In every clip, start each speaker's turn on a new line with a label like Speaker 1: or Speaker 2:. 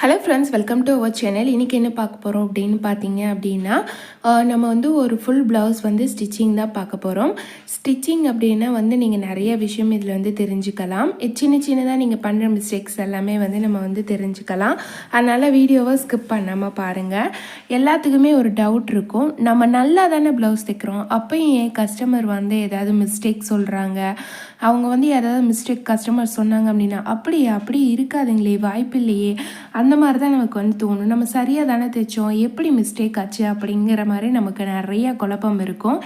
Speaker 1: Hello friends welcome to our channel இன்றைக்கி என்ன பார்க்க போகிறோம் அப்படின்னு பார்த்தீங்க அப்படின்னா நம்ம வந்து ஒரு ஃபுல் ப்ளவுஸ் வந்து ஸ்டிச்சிங் தான் பார்க்க போகிறோம் ஸ்டிச்சிங் அப்படின்னா வந்து நீங்கள் நிறைய விஷயம் இதில் வந்து தெரிஞ்சுக்கலாம். சின்ன சின்னதாக நீங்கள் பண்ணுற மிஸ்டேக்ஸ் எல்லாமே வந்து நம்ம வந்து தெரிஞ்சுக்கலாம். அதனால் வீடியோவை ஸ்கிப் பண்ணாமல் பாருங்கள் எல்லாத்துக்குமே ஒரு டவுட் இருக்கும். நம்ம நல்லா தானே ப்ளவுஸ் தைக்கிறோம். அப்போயும் என் கஸ்டமர் வந்து ஏதாவது மிஸ்டேக் சொல்கிறாங்க அவங்க வந்து ஏதாவது மிஸ்டேக் கஸ்டமர் சொன்னாங்க அப்படின்னா அப்படியே? அப்படி இருக்காதுங்களே வாய்ப்பு இல்லையே அந்த மாதிரி தான் நமக்கு வந்து தோணும். நம்ம சரியாக தானே தைச்சோம் எப்படி மிஸ்டேக் ஆச்சு அப்படிங்கிற மாதிரி நமக்கு நிறைய குழப்பம் இருக்கும்.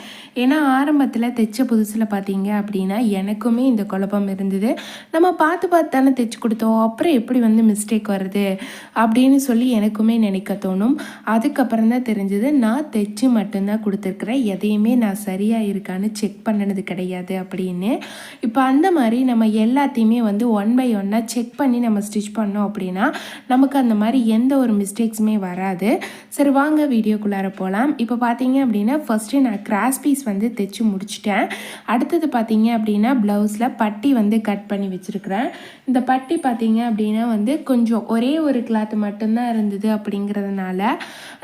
Speaker 1: ஏன்னா ஆரம்பத்தில் தைச்ச புதுசில் பார்த்தீங்க அப்படின்னா எனக்குமே இந்த குழப்பம் இருந்தது. நம்ம பார்த்து பார்த்து தானே தைச்சு கொடுத்தோம் அப்புறம் எப்படி வந்து மிஸ்டேக் வருது அப்படின்னு சொல்லி எனக்குமே நினைக்க தோணும். அதுக்கப்புறம் தான் தெரிஞ்சது நான் தைச்சு மட்டும்தான் கொடுத்துருக்குறேன் எதையுமே நான் சரியாக இருக்கான்னு செக் பண்ணினது கிடையாது அப்படின்னு. இப்போ அந்த மாதிரி நம்ம எல்லாத்தையுமே வந்து ஒன் பை ஒன்னாக செக் பண்ணி நம்ம ஸ்டிச் பண்ணோம் அப்படின்னா நமக்கு அந்த மாதிரி எந்த ஒரு மிஸ்டேக்ஸுமே வராது. சரி வாங்க வீடியோக்குள்ளார போகலாம் இப்போ பார்த்தீங்க அப்படின்னா ஃபஸ்ட்டு நான் கிராஸ் பீஸ் வந்து தைச்சி முடிச்சிட்டேன். அடுத்தது பார்த்தீங்க அப்படின்னா ப்ளவுஸில் பட்டி வந்து கட் பண்ணி வச்சுருக்குறேன். இந்த பட்டி பார்த்தீங்க அப்படின்னா வந்து கொஞ்சம் ஒரே ஒரு கிளாத் மட்டும்தான் இருந்தது அப்படிங்கிறதுனால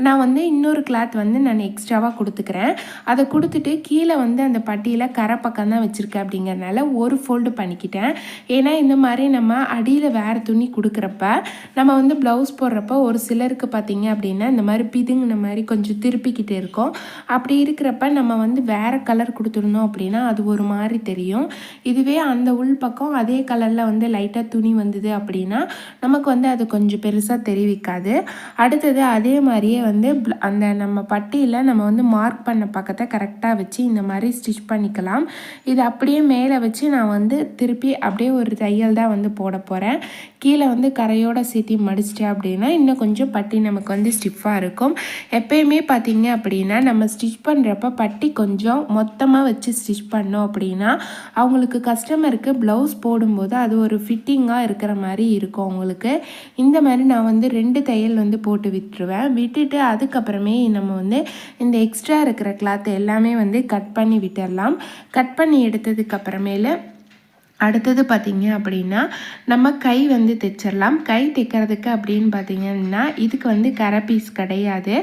Speaker 1: நான் வந்து இன்னொரு கிளாத் வந்து நான் எக்ஸ்ட்ராவாக கொடுத்துக்கிறேன். அதை கொடுத்துட்டு கீழே வந்து அந்த பட்டியில் கரை பக்கம் தான் வச்சுருக்கேன் அப்படிங்கிறதுனால ஒரு ஃபோல்டு பண்ணிக்கிட்டேன். ஏன்னா இந்த மாதிரி நம்ம அடியில் வேறு துணி கொடுக்குறப்ப நம்ம வந்து ப்ளவுஸ் போடுறப்ப ஒரு சிலருக்கு பார்த்தீங்க அப்படின்னா இந்த மாதிரி பிதுங்கின மாதிரி கொஞ்சம் திருப்பிக்கிட்டு இருக்கும். அப்படி இருக்கிறப்ப நம்ம வந்து வேறு கலர் கொடுத்துருந்தோம் அப்படின்னா அது ஒரு மாதிரி தெரியும். இதுவே அந்த உள் பக்கம் அதே கலரில் வந்து லைட்டாக துணி வந்தது அப்படின்னா நமக்கு வந்து அது கொஞ்சம் பெருசாக தெரிவிக்காது. அடுத்தது அதே மாதிரியே வந்து அந்த நம்ம பட்டியில் நம்ம வந்து மார்க் பண்ண பக்கத்தை கரெக்டாக வச்சு இந்த மாதிரி ஸ்டிச் பண்ணிக்கலாம். இது அப்படியே மேலே வச்சு நான் வந்து திருப்பி அப்படியே ஒரு தையல் தான் வந்து போட போகிறேன் கீழே வந்து கரையோட சேர்த்தி மடிச்சிட்டேன் அப்படின்னா இன்னும் கொஞ்சம் பட்டி நமக்கு வந்து ஸ்டிஃபாக இருக்கும். எப்பயுமே பார்த்தீங்க அப்படின்னா நம்ம ஸ்டிச் பண்ணுறப்ப பட்டி கொஞ்சம் மொத்தமாக வச்சு ஸ்டிச் பண்ணோம் அப்படின்னா அவங்களுக்கு கஸ்டமருக்கு ப்ளவுஸ் போடும்போது அது ஒரு ஃபிட்டிங்காக இருக்கிற மாதிரி இருக்கும் அவங்களுக்கு. இந்த மாதிரி நான் வந்து ரெண்டு தையல் வந்து போட்டு விட்டுருவேன். விட்டுட்டு அதுக்கப்புறமே நம்ம வந்து இந்த எக்ஸ்ட்ரா இருக்கிற கிளாத் எல்லாமே வந்து கட் பண்ணி விட்டுடலாம் கட் பண்ணி எடுத்ததுக்கப்புறமேல அப்புறமேல அடுத்தது பார்த்திங்க அப்படின்னா நம்ம கை வந்து தைச்சிடலாம் கை தைக்கிறதுக்கு அப்படின்னு பார்த்தீங்கன்னா இதுக்கு வந்து கரை பீஸ் கிடையாது.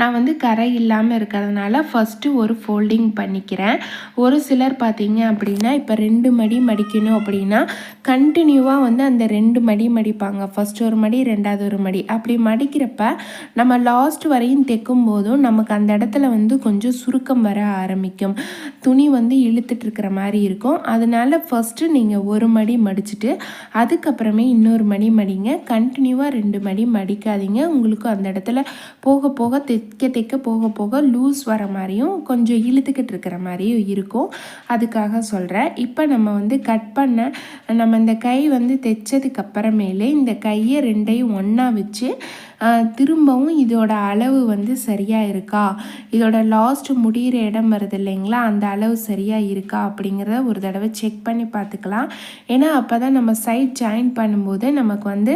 Speaker 1: நான் வந்து கரை இல்லாமல் இருக்கிறதுனால ஃபஸ்ட்டு ஒரு ஃபோல்டிங் பண்ணிக்கிறேன். ஒரு சிலர் பார்த்திங்க அப்படின்னா இப்போ ரெண்டு மடி மடிக்கணும் அப்படின்னா கண்டினியூவாக வந்து அந்த ரெண்டு மடி மடிப்பாங்க. ஃபஸ்ட் ஒரு மடி ரெண்டாவது ஒரு மடி. அப்படி மடிக்கிறப்ப நம்ம லாஸ்ட் வரையும் தைக்கும் போதும் நமக்கு அந்த இடத்துல வந்து கொஞ்சம் சுருக்கம் வர ஆரம்பிக்கும். துணி வந்து இழுத்துட்டு இருக்கிற மாதிரி இருக்கும். அதனால் ஃபஸ்ட்டு நீங்கள் ஒரு மடி மடிச்சுட்டு அதுக்கப்புறமே இன்னொரு மடி மடிங்க. கண்டினியூவாக ரெண்டு மடி மடிக்காதீங்க. உங்களுக்கு அந்த இடத்துல போக போக தைக்க தைக்க போக போக லூஸ் வர மாதிரியும் கொஞ்சம் இழுத்துக்கிட்டு இருக்கிற மாதிரியும் இருக்கும். அதுக்காக சொல்கிறேன் இப்போ நம்ம வந்து கட் பண்ண நம்ம இந்த கை வந்து தைச்சதுக்கு அப்புறமேலே இந்த கையை ரெண்டையும் ஒன்றா வச்சு திரும்பவும் இதோட அளவு வந்து சரியாக இருக்கா? இதோட லாஸ்ட் முடிகிற இடம் வருது இல்லைங்களா? அந்த அளவு சரியாக இருக்கா அப்படிங்கிறத ஒரு தடவை செக் பண்ணி பார்த்துக்கலாம். ஏன்னா அப்போ தான் நம்ம சைட் ஜாயின் பண்ணும்போது நமக்கு வந்து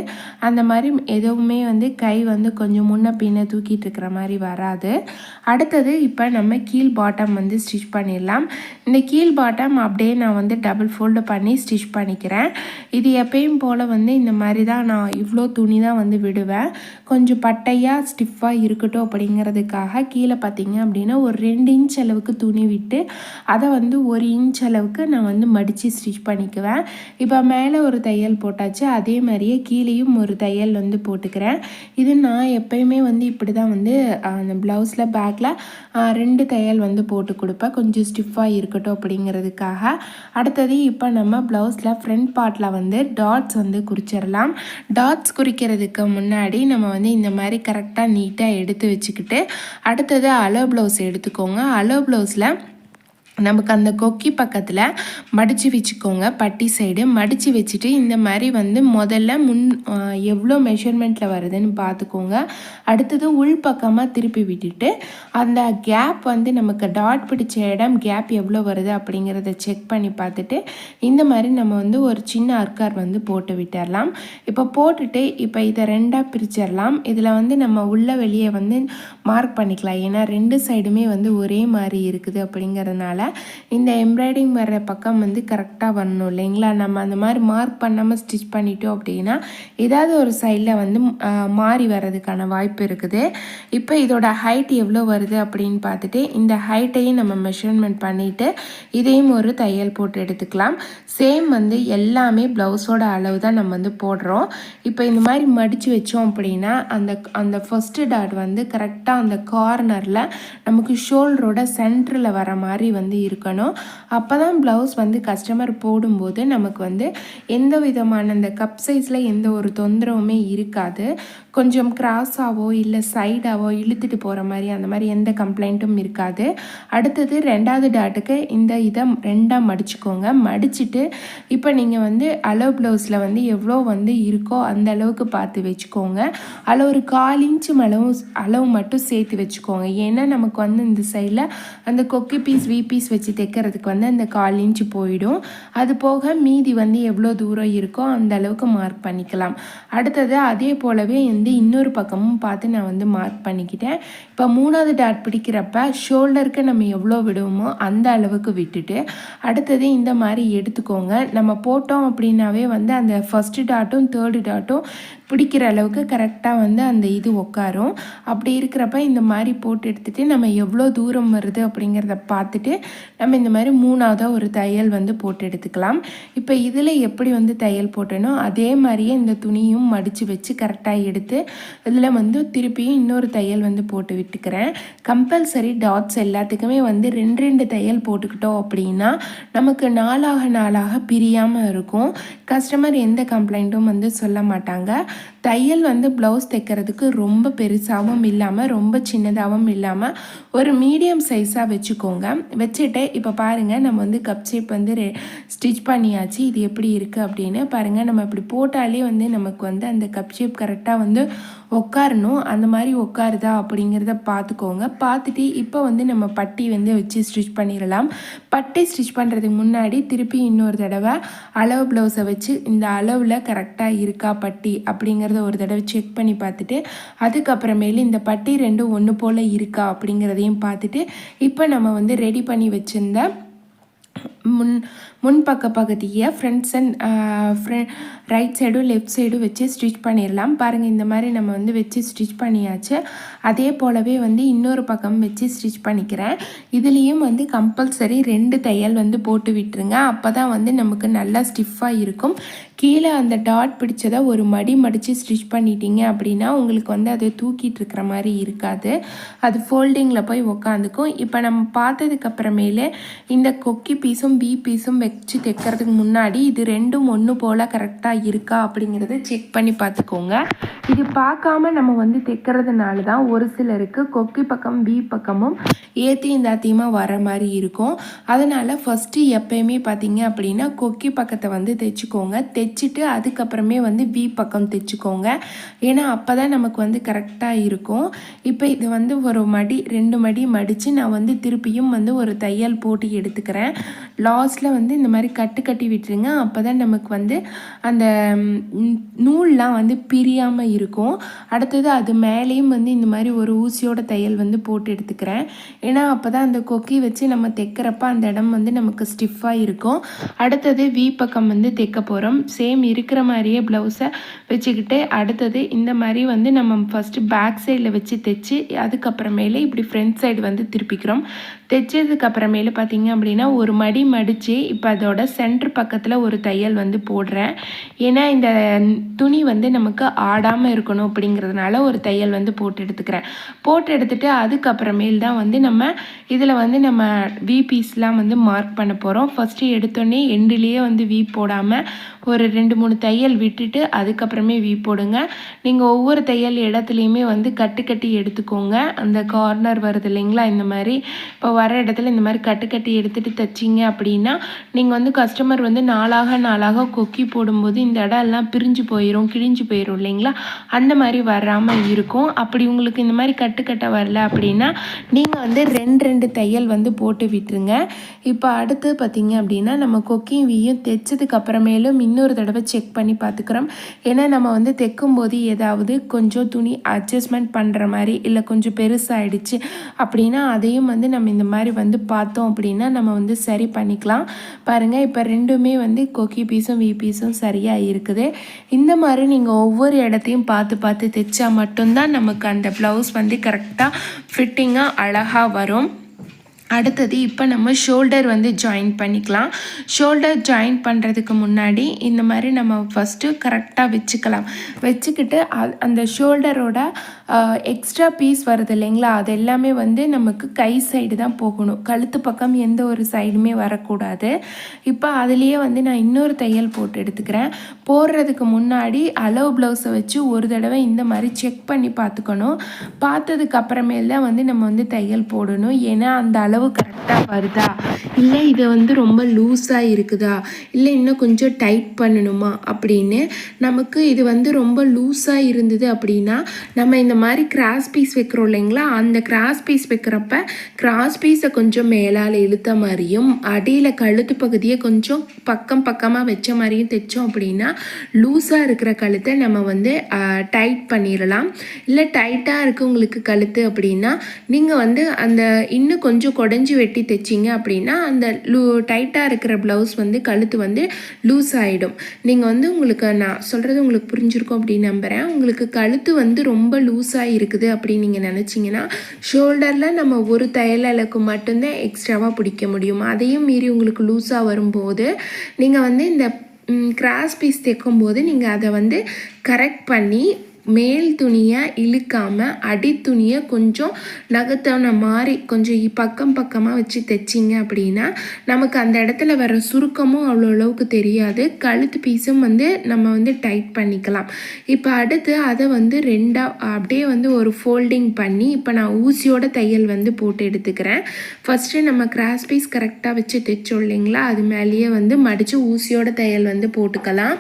Speaker 1: அந்த மாதிரி எதுவுமே வந்து கை வந்து கொஞ்சம் முன்ன பின்ன தூக்கிட்டு இருக்கிற மாதிரி வராது. அடுத்தது இப்போ நம்ம கீழ் பாட்டம் வந்து ஸ்டிச் பண்ணிடலாம். இந்த கீழ் பாட்டம் அப்படியே நான் வந்து டபுள் ஃபோல்டு பண்ணி ஸ்டிச் பண்ணிக்கிறேன். இது எப்பயும் போல் வந்து இந்த மாதிரி தான் நான் இவ்வளோ துணி தான் வந்து விடுவேன். கொஞ்சம் பட்டையாக ஸ்டிஃபாக இருக்கட்டும் அப்படிங்கிறதுக்காக கீழே பார்த்தீங்க அப்படின்னா ஒரு ரெண்டு இன்ச் அளவுக்கு துணி விட்டு அதை வந்து ஒரு இன்ச் அளவுக்கு நான் வந்து மடித்து ஸ்டிச் பண்ணிக்குவேன். இப்போ மேலே ஒரு தையல் போட்டாச்சு அதே மாதிரியே கீழேயும் ஒரு தையல் வந்து போட்டுக்கிறேன். இது நான் எப்பயுமே வந்து இப்படி தான் வந்து அந்த ப்ளவுஸில் பேக்கில் ரெண்டு தையல் வந்து போட்டு கொடுப்பேன். கொஞ்சம் ஸ்டிஃபாக இருக்கட்டும் அப்படிங்கிறதுக்காக. அடுத்தது இப்போ நம்ம ப்ளவுஸில் ஃப்ரண்ட் பார்ட்டில் வந்து டாட்ஸ் வந்து குறிச்சிடலாம். டாட்ஸ் குறிக்கிறதுக்கு முன்னாடி நம்ம வந்து இந்த மாதிரி கரெக்டாக நீட்டாக எடுத்து வச்சுக்கிட்டு அடுத்தது அலோ ப்ளவுஸ் எடுத்துக்கோங்க. அலோ ப்ளவுஸில் நமக்கு அந்த கொக்கி பக்கத்தில் மடித்து வச்சுக்கோங்க. பட்டி சைடு மடித்து வச்சுட்டு இந்த மாதிரி வந்து முதல்ல முன் எவ்வளோ மெஷர்மெண்ட்டில் வருதுன்னு பார்த்துக்கோங்க. அடுத்தது உள் பக்கமாக திருப்பி விட்டுட்டு அந்த கேப் வந்து நமக்கு டாட் பிடிச்ச இடம் கேப் எவ்வளோ வருது அப்படிங்கிறத செக் பண்ணி பார்த்துட்டு இந்த மாதிரி நம்ம வந்து ஒரு சின்ன அர்க்கார் வந்து போட்டு விட்டுடலாம் இப்போ போட்டுட்டு இப்போ இதை ரெண்டாக பிரிச்சிடலாம். இதில் வந்து நம்ம உள்ள வெளியே வந்து மார்க் பண்ணிக்கலாம். ஏன்னா ரெண்டு சைடுமே வந்து ஒரே மாதிரி இருக்குது அப்படிங்கிறதுனால இந்த எம்ப்ராய்டிங் வர்ற பக்கம் வந்து கரெக்டாக வரணும் இல்லைங்களா? நம்ம அந்த மாதிரி மார்க் பண்ணாமல் ஸ்டிச் பண்ணிட்டோம் அப்படின்னா ஏதாவது ஒரு சைடில் வந்து மாறி வர்றதுக்கான வாய்ப்பு இருக்குது. இப்போ இதோட ஹைட் எவ்வளோ வருது அப்படின்னு பார்த்துட்டு இந்த ஹைட்டையும் நம்ம மெஷர்மெண்ட் பண்ணிவிட்டு இதையும் ஒரு தையல் போட்டு எடுத்துக்கலாம். சேம் வந்து எல்லாமே ப்ளவுஸோட அளவு தான் நம்ம வந்து போடுறோம். இப்போ இந்த மாதிரி மடித்து வச்சோம் அப்படின்னா அந்த அந்த ஃபஸ்ட்டு டாட் வந்து கரெக்டாக அந்த கார்னரில் நமக்கு ஷோல்டரோட சென்டரில் வர மாதிரி வந்து இருக்கணும். அப்போ தான் ப்ளவுஸ் வந்து கஸ்டமர் போடும்போது நமக்கு வந்து எந்த விதமான அந்த கப் சைஸில் எந்த ஒரு தொந்தரவுமே இருக்காது. கொஞ்சம் கிராஸாவோ இல்லை சைடாவோ இழுத்துட்டு போகிற மாதிரி அந்த மாதிரி எந்த கம்ப்ளைண்ட்டும் இருக்காது. அடுத்தது ரெண்டாவது டாட்டுக்கு இந்த இதை ரெண்டாக மடிச்சுக்கோங்க. மடிச்சுட்டு இப்போ நீங்கள் வந்து அளவு ப்ளவுஸில் வந்து எவ்வளோ வந்து இருக்கோ அந்த அளவுக்கு பார்த்து வச்சுக்கோங்க. அதில் ஒரு கால் இன்ச்சு அளவு அளவு மட்டும் சேர்த்து வச்சுக்கோங்க. ஏன்னா நமக்கு வந்து இந்த சைடில் அந்த கொக்கி பீஸ் வி பீஸ் வச்சு தைக்கிறதுக்கு வந்து அந்த கால் இன்ச்சு போயிடும். அது போக மீதி வந்து எவ்வளோ தூரம் இருக்கோ அந்த அளவுக்கு மார்க் பண்ணிக்கலாம். அடுத்தது அதே போலவே வந்து இன்னொரு பக்கமும் பார்த்து நான் வந்து மார்க் பண்ணிக்கிட்டேன். இப்போ மூணாவது டாட் பிடிக்கிறப்ப ஷோல்டருக்கு நம்ம எவ்வளோ விடுவோமோ அந்த அளவுக்கு விட்டுட்டு அடுத்தது இந்த மாதிரி எடுத்துக்கோங்க. நம்ம போட்டோம் அப்படின்னாவே வந்து அந்த ஃபஸ்ட்டு டாட்டும் தேர்டு டாட்டும் பிடிக்கிற அளவுக்கு கரெக்டாக வந்து அந்த இது உட்காரும் அப்படி இருக்கிறப்ப இந்த மாதிரி போட்டு எடுத்துகிட்டு நம்ம எவ்வளோ தூரம் வருது அப்படிங்கிறத பார்த்துட்டு நம்ம இந்த மாதிரி மூணாவதாக ஒரு தையல் வந்து போட்டு எடுத்துக்கலாம். இப்போ இதில் எப்படி வந்து தையல் போட்டனோ அதே மாதிரியே இந்த துணியும் மடித்து வச்சு கரெக்டாக எடுத்து இதில் வந்து திருப்பியும் இன்னொரு தையல் வந்து போட்டு விட்டுக்கிறேன். கம்பல்சரி டாட்ஸ் எல்லாத்துக்குமே வந்து ரெண்டு ரெண்டு தையல் போட்டுக்கிட்டோம் அப்படின்னா நமக்கு நாளாக நாளாக பிரியாமல் இருக்கும். கஸ்டமர் எந்த கம்ப்ளைண்ட்டும் வந்து சொல்ல மாட்டாங்க. தையல் வந்து ப்ளவுஸ் தைக்கிறதுக்கு ரொம்ப பெருசாகவும் இல்லாமல் ரொம்ப சின்னதாகவும் இல்லாமல் ஒரு மீடியம் சைஸாக வச்சுக்கோங்க. வச்சுட்டு இப்போ பாருங்கள் நம்ம வந்து கப் ஷேப் வந்து ஸ்டிச் பண்ணியாச்சு. இது எப்படி இருக்குது அப்படின்னு பாருங்கள் நம்ம இப்படி போட்டாலே வந்து நமக்கு வந்து அந்த கப் ஷேப் கரெக்டாக வந்து உட்காரணும் அந்த மாதிரி உட்காருதா அப்படிங்கிறத பார்த்துக்கோங்க பார்த்துட்டு இப்போ வந்து நம்ம பட்டி வந்து வச்சு ஸ்டிச் பண்ணிடலாம். பட்டி ஸ்டிச் பண்ணுறதுக்கு முன்னாடி திருப்பி இன்னொரு தடவை அளவு ப்ளவுஸை வச்சு இந்த அளவில் கரெக்டாக இருக்கா பட்டி அப்படிங்கிறத ஒரு தடவை செக் பண்ணி பார்த்துட்டு அதுக்கப்புறமேலு இந்த பட்டி ரெண்டும் ஒன்று போல் இருக்கா அப்படிங்கிறதையும் பார்த்துட்டு இப்போ நம்ம வந்து ரெடி பண்ணி வச்சுருந்த முன் முன்பக்க பகுதியை ஃப்ரண்ட்ஸ் அண்ட் ஃப்ரண்ட் ரைட் சைடும் லெஃப்ட் சைடும் வச்சு ஸ்டிச் பண்ணிடலாம். பாருங்கள் இந்த மாதிரி நம்ம வந்து வச்சு ஸ்டிச் பண்ணியாச்சு. அதே போலவே வந்து இன்னொரு பக்கம் வச்சு ஸ்டிச் பண்ணிக்கிறேன். இதுலேயும் வந்து கம்பல்சரி ரெண்டு தையல் வந்து போட்டு விட்டுருங்க. அப்போ தான் வந்து நமக்கு நல்லா ஸ்டிஃபாக இருக்கும். கீழே அந்த டாட் பிடிச்சதை ஒரு மடி மடித்து ஸ்டிச் பண்ணிட்டீங்க அப்படின்னா உங்களுக்கு வந்து அதை தூக்கிட்டு இருக்கிற மாதிரி இருக்காது. அது ஃபோல்டிங்கில் போய் உக்காந்துக்கும். இப்போ நம்ம பார்த்ததுக்கப்புறமேலே இந்த கொக்கி பீஸும் பி பீஸும் வச்சு தைக்கிறதுக்கு முன்னாடி இது ரெண்டும் ஒன்று போல் கரெக்டாக இருக்கா அப்படிங்கிறத செக் பண்ணி பார்த்துக்கோங்க. இது பார்க்காம நம்ம வந்து தைக்கிறதுனால தான் ஒரு சிலருக்கு கொக்கி பக்கம் பி பக்கமும் ஏத்தியும் தாத்தியமாக வர மாதிரி இருக்கும். அதனால் ஃபஸ்ட்டு எப்பயுமே பார்த்தீங்க அப்படின்னா கொக்கி பக்கத்தை வந்து தைச்சிக்கோங்க. தைச்சிட்டு அதுக்கப்புறமே வந்து பி பக்கம் தைச்சிக்கோங்க. ஏன்னா அப்போ தான் நமக்கு வந்து கரெக்டாக இருக்கும். இப்போ இது வந்து ஒரு மடி ரெண்டு மடி மடித்து நான் வந்து திருப்பியும் வந்து ஒரு தையல் போட்டு எடுத்துக்கிறேன். லாஸ்ட்டில் வந்து இந்த மாதிரி கட்டு கட்டி விட்டுருங்க. அப்போ தான் நமக்கு வந்து அந்த நூல்லாம் வந்து பிரியாமல் இருக்கும். அடுத்தது அது மேலேயும் வந்து இந்த மாதிரி ஒரு ஊசியோட தையல் வந்து போட்டு எடுத்துக்கிறேன். ஏன்னா அப்போ தான் அந்த கொக்கி வச்சு நம்ம தைக்கிறப்ப அந்த இடம் வந்து நமக்கு ஸ்டிஃபாக இருக்கும். அடுத்தது வி பக்கம் வந்து தைக்க போகிறோம் சேம் இருக்கிற மாதிரியே ப்ளவுஸை வச்சுக்கிட்டு அடுத்தது இந்த மாதிரி வந்து நம்ம ஃபஸ்ட்டு பேக் சைடில் வச்சு தைச்சு அதுக்கப்புறமேலே இப்படி ஃப்ரண்ட் சைடு வந்து திருப்பிக்கிறோம். தைச்சதுக்கு அப்புறமேலு பார்த்தீங்க அப்படின்னா ஒரு மடி மடித்து இப்போ அதோட சென்டர் பக்கத்தில் ஒரு தையல் வந்து போடுறேன். ஏன்னா இந்த துணி வந்து நமக்கு ஆடாமல் இருக்கணும் அப்படிங்கிறதுனால ஒரு தையல் வந்து போட்டு எடுத்துக்கிறேன். போட்டு எடுத்துகிட்டு அதுக்கப்புறமேல் தான் வந்து நம்ம இதில் வந்து நம்ம வி பீஸ்லாம் வந்து மார்க் பண்ண போகிறோம் ஃபஸ்ட்டு எடுத்தோடனே எண்டுலேயே வந்து வி போடாமல் ஒரு ரெண்டு மூணு தையல் விட்டுட்டு அதுக்கப்புறமே வி போடுங்க. நீங்கள் ஒவ்வொரு தையல் இடத்துலையுமே வந்து கட்டு கட்டி எடுத்துக்கோங்க. அந்த கார்னர் வருது இல்லைங்களா? இந்த மாதிரி. இப்போ வர இடத்துல இந்த மாதிரி கட்டு கட்டி எடுத்துகிட்டு தைச்சிங்க அப்படின்னா நீங்கள் வந்து கஸ்டமர் வந்து நாளாக நாளாக கொக்கி போடும்போது இந்த இடம் எல்லாம் பிரிஞ்சு போயிடும் கிழிஞ்சு போயிடும் இல்லைங்களா? அந்த மாதிரி வராமல் இருக்கும். அப்படி உங்களுக்கு இந்த மாதிரி கட்டு கட்ட வரல அப்படின்னா நீங்கள் வந்து ரெண்டு ரெண்டு தையல் வந்து போட்டு விட்டுருங்க. இப்போ அடுத்து பார்த்தீங்க அப்படின்னா நம்ம கொக்கியும் வீயும் தைச்சதுக்கு அப்புறமேலும் இன்னொரு தடவை செக் பண்ணி பார்த்துக்கிறோம் ஏன்னா நம்ம வந்து தைக்கும் போது ஏதாவது கொஞ்சம் துணி அட்ஜஸ்ட்மெண்ட் பண்ணுற மாதிரி இல்லை கொஞ்சம் பெருசாகிடுச்சு அப்படின்னா அதையும் வந்து நம்ம இந்த இந்த மாதிரி வந்து பார்த்தோம் அப்படின்னா நம்ம வந்து சரி பண்ணிக்கலாம். பாருங்கள் இப்போ ரெண்டுமே வந்து கொக்கி பீஸும் வி பீஸும் சரியாக இருக்குது. இந்த மாதிரி நீங்கள் ஒவ்வொரு இடத்தையும் பார்த்து பார்த்து தைச்சா மட்டும்தான் நமக்கு அந்த ப்ளவுஸ் வந்து கரெக்டாக ஃபிட்டிங்காக அழகாக வரும். அடுத்தது இப்போ நம்ம ஷோல்டர் வந்து ஜாயின் பண்ணிக்கலாம். ஷோல்டர் ஜாயின் பண்ணுறதுக்கு முன்னாடி இந்த மாதிரி நம்ம ஃபஸ்ட்டு கரெக்டாக வச்சுக்கலாம். வச்சுக்கிட்டு அந்த ஷோல்டரோட எக்ஸ்ட்ரா பீஸ் வருது இல்லைங்களா? அது எல்லாமே வந்து நமக்கு கை சைடு தான் போகணும். கழுத்து பக்கம் எந்த ஒரு சைடுமே வரக்கூடாது. இப்போ அதுலேயே வந்து நான் இன்னொரு தையல் போட்டு எடுத்துக்கிறேன். போடுறதுக்கு முன்னாடி அளவு ப்ளவுஸை வச்சு ஒரு தடவை இந்த மாதிரி செக் பண்ணி பார்த்துக்கணும். பார்த்ததுக்கு அப்புறமேல் தான் வந்து நம்ம வந்து தையல் போடணும். ஏன்னா அந்த அளவு கரெக்டாக வருதா? இல்லை இது வந்து ரொம்ப லூஸாக இருக்குதா? இல்லை இன்னும் கொஞ்சம் டைட் பண்ணணுமா? அப்படின்னு நமக்கு இது வந்து ரொம்ப லூஸாக இருந்தது அப்படின்னா நம்ம இந்த மாதிரி கிராஸ் பீஸ் வைக்கிறோம் இல்லைங்களா? அந்த கிராஸ் பீஸ் வைக்கிறப்ப கிராஸ் பீஸை கொஞ்சம் மேலால் இழுத்த மாதிரியும் அடியில் கழுத்து பகுதியை கொஞ்சம் பக்கம் பக்கமாக வச்ச மாதிரியும் தைச்சோம் அப்படின்னா லூஸாக இருக்கிற கழுத்தை நம்ம வந்து டைட் பண்ணிடலாம். இல்லை டைட்டாக இருக்குது உங்களுக்கு கழுத்து அப்படின்னா நீங்கள் வந்து அந்த இன்னும் கொஞ்சம் குடஞ்சி வெட்டி தைச்சிங்க அப்படின்னா அந்த லூ டைட்டாக இருக்கிற ப்ளவுஸ் வந்து கழுத்து வந்து லூஸ் ஆகிடும் நீங்கள் வந்து உங்களுக்கு நான் சொல்கிறது உங்களுக்கு புரிஞ்சிருக்கும் அப்படின்னு நம்புகிறேன் உங்களுக்கு கழுத்து வந்து ரொம்ப லூஸாக இருக்குது அப்படின்னு நீங்கள் நினச்சிங்கன்னா ஷோல்டரில் நம்ம ஒரு தையல் அளவுக்கு மட்டும்தான் எக்ஸ்ட்ராவாக பிடிக்க முடியும். அதையும் மீறி உங்களுக்கு லூஸாக வரும்போது நீங்கள் வந்து இந்த கிராஸ் பீஸ் தைக்கும்போது நீங்கள் அதை வந்து கரெக்ட் பண்ணி மேல் துணியை இழுக்காமல் அடி துணியை கொஞ்சம் நகர்த்தன மாதிரி கொஞ்சம் பக்கம் பக்கமாக வச்சு தைச்சிங்க அப்படின்னா நமக்கு அந்த இடத்துல வர சுருக்கமும் அவ்வளோ அளவுக்கு தெரியாது. கழுத்து பீஸும் வந்து நம்ம வந்து டைட் பண்ணிக்கலாம். இப்போ அடுத்து அதை வந்து ரெண்டாக அப்படியே வந்து ஒரு ஃபோல்டிங் பண்ணி இப்போ நான் ஊசியோட தையல் வந்து போட்டு எடுத்துக்கிறேன். ஃபஸ்ட்டு நம்ம கிராஸ் பீஸ் கரெக்டாக வச்சு தைச்சோம் இல்லைங்களா? அது மேலேயே வந்து மடித்து ஊசியோட தையல் வந்து போட்டுக்கலாம்.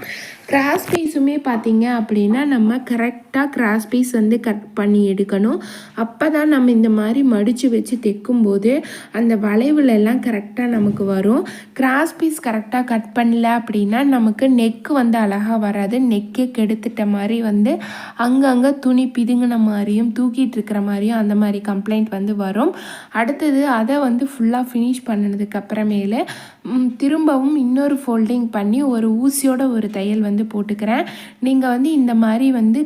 Speaker 1: கிராஸ் பீஸுமே பார்த்திங்க அப்படின்னா நம்ம கரெக்டாக கிராஸ் பீஸ் வந்து கட் பண்ணி எடுக்கணும். அப்போ தான் நம்ம இந்த மாதிரி மடித்து வச்சு தைக்கும்போது அந்த வளைவுல எல்லாம் கரெக்டாக நமக்கு வரும். கிராஸ் பீஸ் கரெக்டாக கட் பண்ணல அப்படின்னா நமக்கு நெக்கு வந்து அழகாக வராது. நெக்கே கெடுத்துட்ட மாதிரி வந்து அங்கங்கே துணி பிதுங்கின மாதிரியும் தூக்கிட்டு இருக்கிற மாதிரியும் அந்த மாதிரி கம்ப்ளைண்ட் வந்து வரும். அடுத்தது அதை வந்து ஃபுல்லாக ஃபினிஷ் பண்ணதுக்கு அப்புறமேலே திரும்பவும் இன்னொரு ஃபோல்டிங் பண்ணி ஒரு ஊசியோட ஒரு தையல் வந்து போட்டுக்கிறேன். நீங்கள் வந்து இந்த மாதிரி வந்து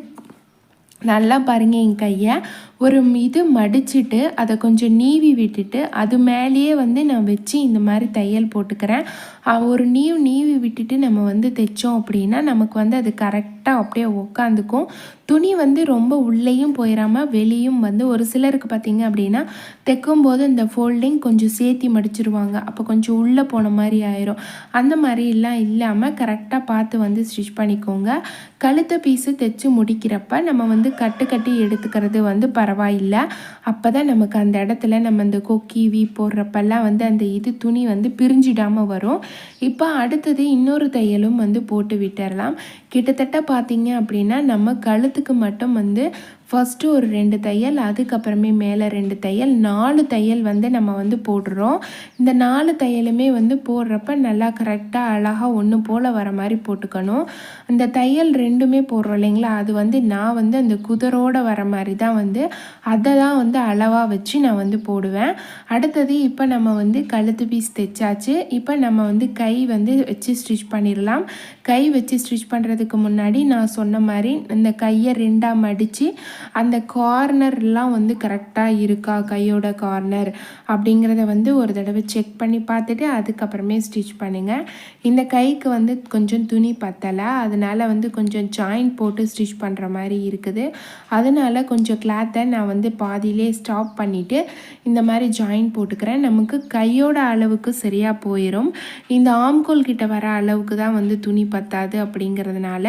Speaker 1: நல்லா பாருங்க என் கையை. ஒரு இது மடிச்சுட்டு அதை கொஞ்சம் நீவி விட்டுட்டு அது மேலேயே வந்து நான் வச்சு இந்த மாதிரி தையல் போட்டுக்கிறேன். ஒரு நீவ் நீவி விட்டுட்டு நம்ம வந்து தைச்சோம் அப்படின்னா நமக்கு வந்து அது கரெக்டாக அப்படியே உக்காந்துக்கும். துணி வந்து ரொம்ப உள்ளேயும் போயிடாமல் வெளியும் வந்து ஒரு சிலருக்கு பார்த்தீங்க அப்படின்னா தைக்கும்போது இந்த ஃபோல்டிங் கொஞ்சம் சேர்த்தி மடிச்சிருவாங்க. அப்போ கொஞ்சம் உள்ளே போன மாதிரி ஆயிரும். அந்த மாதிரிலாம் இல்லாமல் கரெக்டாக பார்த்து வந்து ஸ்டிச் பண்ணிக்கோங்க. கழுத்தை பீஸு தைச்சு முடிக்கிறப்ப நம்ம வந்து கட்டு கட்டி எடுத்துக்கிறது வந்து பரவாயில்லை. அப்போ தான் நமக்கு அந்த இடத்துல நம்ம இந்த கொக்கி வீ போடுறப்பெல்லாம் வந்து அந்த இது துணி வந்து பிரிஞ்சிடாமல் வரும். இப்போ அடுத்தது இன்னொரு தையலும் வந்து போட்டு விட்டுறலாம். கிட்டத்தட்ட பார்த்திங்க அப்படின்னா நம்ம கழுத்துக்கு மட்டும் வந்து ஃபஸ்ட்டு ஒரு ரெண்டு தையல் அதுக்கப்புறமே மேலே ரெண்டு தையல் நாலு தையல் வந்து நம்ம வந்து போடுறோம். இந்த நாலு தையலுமே வந்து போடுறப்ப நல்லா கரெக்டாக அழகாக ஒன்று போல் வர மாதிரி போட்டுக்கணும். அந்த தையல் ரெண்டுமே போடுறோம் இல்லைங்களா? அது வந்து நான் வந்து அந்த குதிரோட வர மாதிரி தான் வந்து அதை தான் வந்து அளவாக வச்சு நான் வந்து போடுவேன். அடுத்தது இப்போ நம்ம வந்து கழுத்து பீஸ் தைச்சாச்சு. இப்போ நம்ம வந்து கை வந்து வச்சு ஸ்டிச் பண்ணிடலாம். கை வச்சு ஸ்டிச் பண்ணுறதுக்கு முன்னாடி நான் சொன்ன மாதிரி இந்த கையை ரெண்டாக மடித்து அந்த கார்னர்லாம் வந்து கரெக்டாக இருக்கா? கையோட கார்னர் அப்படிங்கிறத வந்து ஒரு தடவை செக் பண்ணி பார்த்துட்டு அதுக்கப்புறமே ஸ்டிச் பண்ணுங்கள் இந்த கைக்கு வந்து கொஞ்சம் துணி பத்தலை. அதனால் வந்து கொஞ்சம் ஜாயின் போட்டு ஸ்டிச் பண்ணுற மாதிரி இருக்குது. அதனால் கொஞ்சம் கிளாத்தை நான் வந்து பாதியிலே ஸ்டாப் பண்ணிவிட்டு இந்த மாதிரி ஜாயின் போட்டுக்கிறேன். நமக்கு கையோட அளவுக்கு சரியாக போயிடும் இந்த ஆம்கோல் கிட்ட வர அளவுக்கு தான் வந்து துணி பத்தாது அப்படிங்கிறதுனால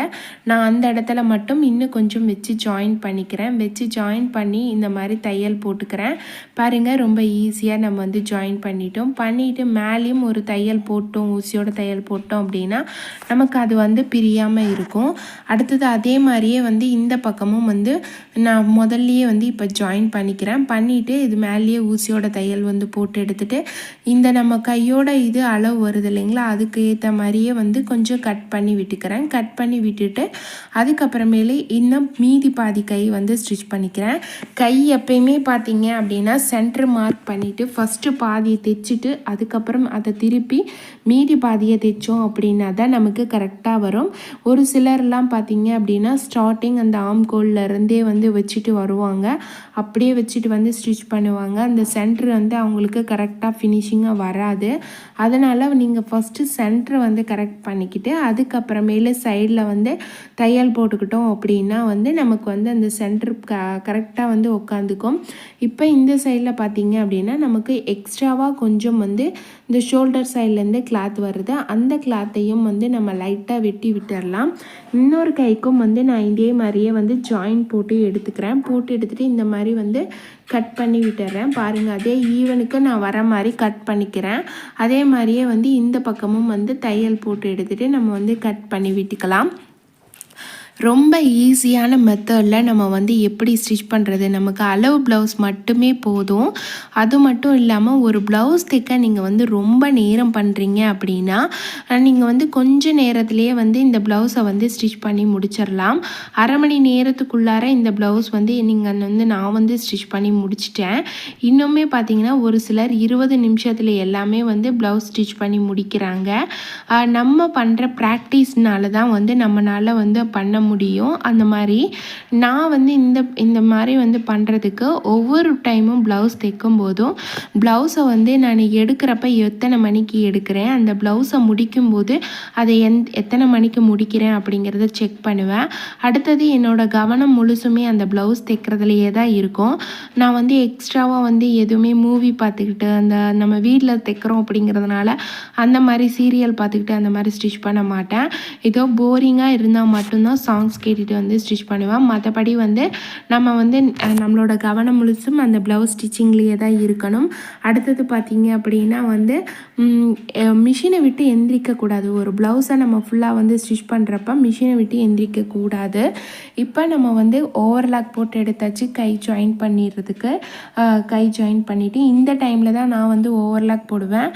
Speaker 1: நான் அந்த இடத்துல மட்டும் இன்னும் கொஞ்சம் வச்சு ஜாயின் பண்ணிக்கிறேன். வச்சு ஜாயின் பண்ணி இந்த மாதிரி தையல் போட்டுக்கிறேன். பாருங்கள் ரொம்ப ஈஸியாக நம்ம வந்து ஜாயின் பண்ணிட்டோம். பண்ணிவிட்டு மேலேயும் ஒரு தையல் போட்டோம் ஊசியோட தையல் போட்டோம் அப்படின்னா நமக்கு அது வந்து பிரியாமல் இருக்கும். அடுத்தது அதே மாதிரியே வந்து இந்த பக்கமும் வந்து நான் முதல்லையே வந்து இப்போ ஜாயின் பண்ணிக்கிறேன். பண்ணிவிட்டு இது மேலேயே ஊசியோட தையல் வந்து போட்டு எடுத்துகிட்டு இந்த நம்ம கையோட இது அளவு வருது இல்லைங்களா? அதுக்கு ஏற்ற மாதிரியே வந்து கொஞ்சம் கட் பண்ணி விட்டுக்கிறேன். கட் பண்ணி விட்டுட்டு அதுக்கப்புறமேலே இன்னும் மீதி பாதி கை வந்து ஸ்டிச் பண்ணிக்கிறேன். கை எப்பயுமே பார்த்தீங்க அப்படின்னா சென்டர் மார்க் பண்ணிவிட்டு ஃபஸ்ட்டு பாதியை தைச்சிட்டு அதுக்கப்புறம் அதை திருப்பி மீதி பாதியை தைச்சோம் அப்படின்னா தான் நமக்கு கரெக்டாக வரும். ஒரு சிலர்லாம் பார்த்தீங்க அப்படின்னா ஸ்டார்டிங் அந்த ஆம்கோல்ல இருந்தே வந்து வச்சுட்டு வருவாங்க. அப்படியே வச்சுட்டு வந்து ஸ்டிச் பண்ணுவாங்க. அந்த சென்ட்ரு வந்து அவங்களுக்கு கரெக்டாக ஃபினிஷிங்காக வராது. அதனால் நீங்கள் ஃபஸ்ட்டு சென்டரை வந்து கரெக்ட் பண்ணிக்கிட்டு அதுக்கப்புறமேல சைடில் வந்து தையல் போட்டுக்கிட்டோம் அப்படின்னா வந்து நமக்கு வந்து அந்த சென்ட்ரு க கரெக்டாக வந்து உட்காந்துக்கும் இப்போ இந்த சைடில் பார்த்தீங்க அப்படின்னா நமக்கு எக்ஸ்ட்ராவாக கொஞ்சம் வந்து இந்த ஷோல்டர் சைட்லேருந்து கிளாத் வருது. அந்த கிளாத்தையும் வந்து நம்ம லைட்டாக வெட்டி விட்டுடலாம் இன்னொரு கைக்கும் வந்து நான் இதே மாதிரியே வந்து ஜாயின் போட்டு எடுத்துக்கிறேன். போட்டு எடுத்துகிட்டு இந்த மாதிரி வந்து கட் பண்ணி விட்டுறேன். பாருங்கள் அதே ஈவனுக்கு நான் வர மாதிரி கட் பண்ணிக்கிறேன். அதே மாதிரியே வந்து இந்த பக்கமும் வந்து தையல் போட்டு எடுத்துகிட்டு நம்ம வந்து கட் பண்ணி விட்டுக்கலாம். ரொம்ப ஈஸியான மெத்தடில் நம்ம வந்து எப்படி ஸ்டிச் பண்ணுறது நமக்கு அளவு ப்ளவுஸ் மட்டுமே போதும். அது மட்டும் இல்லாமல் ஒரு ப்ளவுஸ் தைக்க நீங்கள் வந்து ரொம்ப நேரம் பண்ணுறீங்க அப்படின்னா நீங்கள் வந்து கொஞ்ச நேரத்துலேயே வந்து இந்த ப்ளவுஸை வந்து ஸ்டிச் பண்ணி முடிச்சிடலாம். அரை மணி நேரத்துக்குள்ளார இந்த ப்ளவுஸ் வந்து நீங்கள் வந்து நான் வந்து ஸ்டிச் பண்ணி முடிச்சிட்டேன். இன்னுமே பார்த்தீங்கன்னா ஒரு சிலர் இருபது நிமிஷத்தில் எல்லாமே வந்து ப்ளவுஸ் ஸ்டிச் பண்ணி முடிக்கிறாங்க. நம்ம பண்ணுற ப்ராக்டிஸ்னால தான் வந்து நம்மளால் வந்து பண்ண முடியும். அந்த மாதிரி நான் வந்து இந்த இந்த மாதிரி வந்து பண்ணுறதுக்கு ஒவ்வொரு டைமும் ப்ளவுஸ் தைக்கும் போதும் ப்ளவுஸை வந்து நான் எடுக்கிறப்ப எத்தனை மணிக்கு எடுக்கிறேன் அந்த ப்ளவுஸை முடிக்கும்போது அதை எந் எத்தனை மணிக்கு முடிக்கிறேன் அப்படிங்கிறத செக் பண்ணுவேன். அடுத்தது என்னோடய கவனம் முழுசுமே அந்த ப்ளவுஸ் தைக்கிறதுலையே தான் இருக்கும். நான் வந்து எக்ஸ்ட்ராவாக வந்து எதுவுமே மூவி பார்த்துக்கிட்டு அந்த நம்ம வீட்டில் தைக்கிறோம் அப்படிங்கிறதுனால அந்த மாதிரி சீரியல் பார்த்துக்கிட்டு அந்த மாதிரி ஸ்டிச் பண்ண மாட்டேன். ஏதோ போரிங்காக இருந்தால் மட்டும்தான் சாங்ஸ் கேட்டுட்டு வந்து ஸ்டிச் பண்ணுவேன். மற்றபடி வந்து நம்ம வந்து நம்மளோட கவனம் முழுசும் அந்த ப்ளவுஸ் ஸ்டிச்சிங்லேயே தான் இருக்கணும். அடுத்தது பார்த்திங்க அப்படின்னா வந்து மிஷினை விட்டு எந்திரிக்கக்கூடாது ஒரு ப்ளவுஸை நம்ம ஃபுல்லாக வந்து ஸ்டிச் பண்ணுறப்ப மிஷினை விட்டு எந்திரிக்கக்கூடாது இப்போ நம்ம வந்து ஓவர்லாக் போட்டு எடுத்தாச்சு கை ஜாயின் பண்ணிடுறதுக்கு கை ஜாயின் பண்ணிவிட்டு இந்த டைமில் தான் நான் வந்து ஓவர்லாக் போடுவேன்.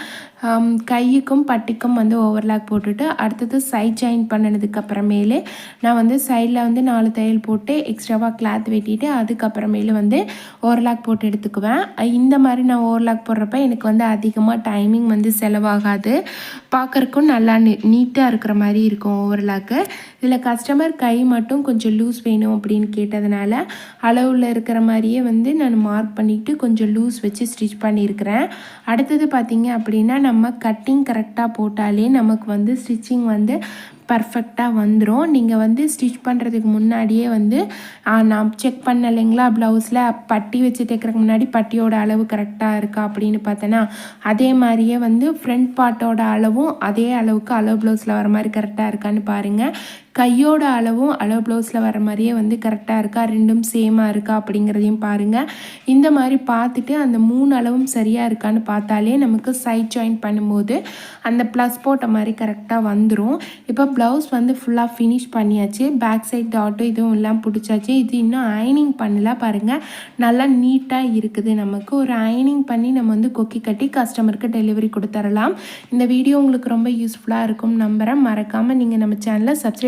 Speaker 1: கையுக்கும் பட்டிக்கும் வந்து ஓவர்லாக் போட்டுட்டு அடுத்தது சைட் ஜாயின் பண்ணினதுக்கு அப்புறமேலே நான் வந்து சைடில் வந்து நாலு தையல் போட்டு எக்ஸ்ட்ராவாக கிளாத் வெட்டிட்டு அதுக்கப்புறமேலு வந்து ஓவர்லாக் போட்டு எடுத்துக்குவேன். இந்த மாதிரி நான் ஓவர்லாக் போடுறப்ப எனக்கு வந்து அதிகமாக டைமிங் வந்து செலவாகாது. பார்க்குறக்கும் நல்லா நீட்டாக இருக்கிற மாதிரி இருக்கும் ஓவர்லாக்கு இதில் கஸ்டமர் கை மட்டும் கொஞ்சம் லூஸ் வேணும் அப்படின்னு கேட்டதுனால அளவில் இருக்கிற மாதிரியே வந்து நான் மார்க் பண்ணிவிட்டு கொஞ்சம் லூஸ் வச்சு ஸ்டிச் பண்ணியிருக்கிறேன். அடுத்தது பார்த்திங்க அப்படின்னா நம்ம கட்டிங் கரெக்டாக போட்டாலே நமக்கு வந்து ஸ்டிச்சிங் வந்து பர்ஃபெக்டாக வந்துடும் நீங்கள் வந்து ஸ்டிச் பண்ணுறதுக்கு முன்னாடியே வந்து நான் செக் பண்ண இல்லைங்களா ப்ளவுஸில் பட்டி வச்சு தைக்கிறதுக்கு முன்னாடி பட்டியோட அளவு கரெக்டாக இருக்கா? அப்படின்னு பார்த்தோன்னா அதே மாதிரியே வந்து ஃப்ரண்ட் பார்ட்டோட அளவும் அதே அளவுக்கு அளவு ப்ளவுஸில் வர மாதிரி கரெக்டாக இருக்கான்னு பாருங்கள் கையோட அளவும் அளவு ப்ளவுஸில் வர மாதிரியே வந்து கரெக்டாக இருக்கா ரெண்டும் சேமாக இருக்கா அப்படிங்கிறதையும் பாருங்கள் இந்த மாதிரி பார்த்துட்டு அந்த மூணு அளவும் சரியாக இருக்கான்னு பார்த்தாலே நமக்கு சைட் ஜாயின் பண்ணும்போது அந்த ப்ளஸ் போட்ட மாதிரி கரெக்டாக வந்துடும் இப்போ ப்ளவுஸ் வந்து ஃபுல்லாக ஃபினிஷ் பண்ணியாச்சு. பேக் சைட் டாட்டும் இதுவும் எல்லாம் பிடிச்சாச்சு. இது இன்னும் அயனிங் பண்ணல பாருங்கள் நல்லா நீட்டாக இருக்குது நமக்கு. ஒரு அயனிங் பண்ணி நம்ம வந்து கொக்கி கட்டி கஸ்டமருக்கு டெலிவரி கொடுத்துடலாம் இந்த வீடியோ உங்களுக்கு ரொம்ப யூஸ்ஃபுல்லாக இருக்கும் நம்புகிறேன் மறக்காமல் நீங்கள் நம்ம சேனலை சப்ஸ்கிரைப்